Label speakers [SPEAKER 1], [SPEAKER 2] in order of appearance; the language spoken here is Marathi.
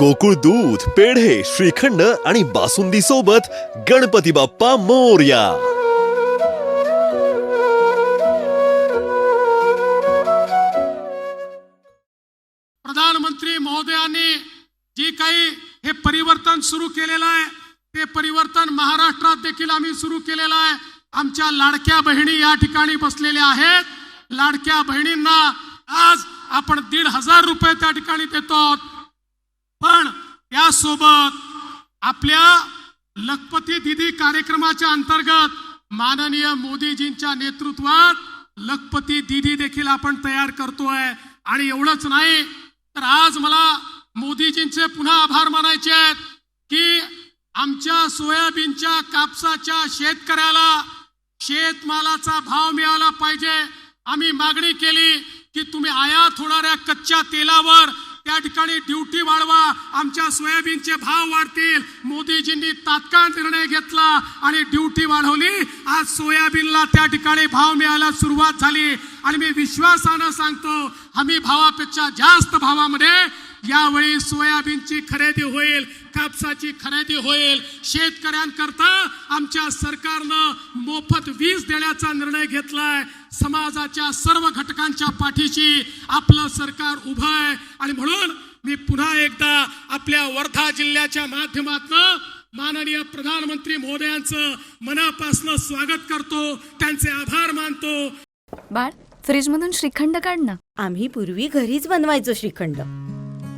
[SPEAKER 1] गोकुळ दूध पेढे श्रीखंड आणि बासुंदी सोबत गणपती बाप्पा मोर्या.
[SPEAKER 2] प्रधानमंत्री महोदयांनी जी काही हे परिवर्तन सुरू केलेलं आहे ते परिवर्तन महाराष्ट्रात देखील आम्ही सुरू केलेलं आहे. आमच्या लाडक्या बहिणी या ठिकाणी बसलेल्या आहेत. लाडक्या बहिणींना आज आपण दीड हजार रुपये त्या ठिकाणी देतो आहोत. त्यासोबत आपल्या लखपती दिदी कार्यक्रमाच्या अंतर्गत माननीय मोदीजींच्या नेतृत्वात लखपती दिदी देखील आपण तयार करतोय. आणि एवढंच नाही तर आज मला मोदीजींचे पुन्हा आभार मानायचे आहेत की आमच्या सोयाबीनच्या कापसाच्या शेतकऱ्याला शेतमालाचा भाव मिळाला पाहिजे. आम्ही मागणी केली की तुम्ही आयात होणाऱ्या कच्च्या तेलावर त्या ठिकाणी ड्युटी वाढवा. आमच्या सोयाबीनचे भाव वाढतील. मोदीजींनी तात्काळ निर्णय घेतला आणि ड्युटी वाढवली. आज सोयाबीनला त्या ठिकाणी भाव मिळायला सुरुवात झाली. आणि मी विश्वासानं सांगतो हमी भावापेक्षा जास्त भावामध्ये यावेळी सोयाबीनची खरेदी होईल कापसाची खरेदी होईल. शेतकऱ्यांकरता आमच्या सरकारनं मोफत वीज देण्याचा निर्णय घेतलाय. समाजाच्या सर्व घटकांच्या पाठीशी आपलं सरकार उभं आहे. आणि म्हणून मी पुन्हा एकदा आपल्या वर्धा जिल्ह्याच्या माध्यमातून माननीय प्रधानमंत्री महोदयांचं मनापासून स्वागत करतो. त्यांचे आभार मानतो.
[SPEAKER 3] बाळ फ्रीजमधून श्रीखंड काढ ना.
[SPEAKER 4] आम्ही पूर्वी घरीच बनवायचो श्रीखंड.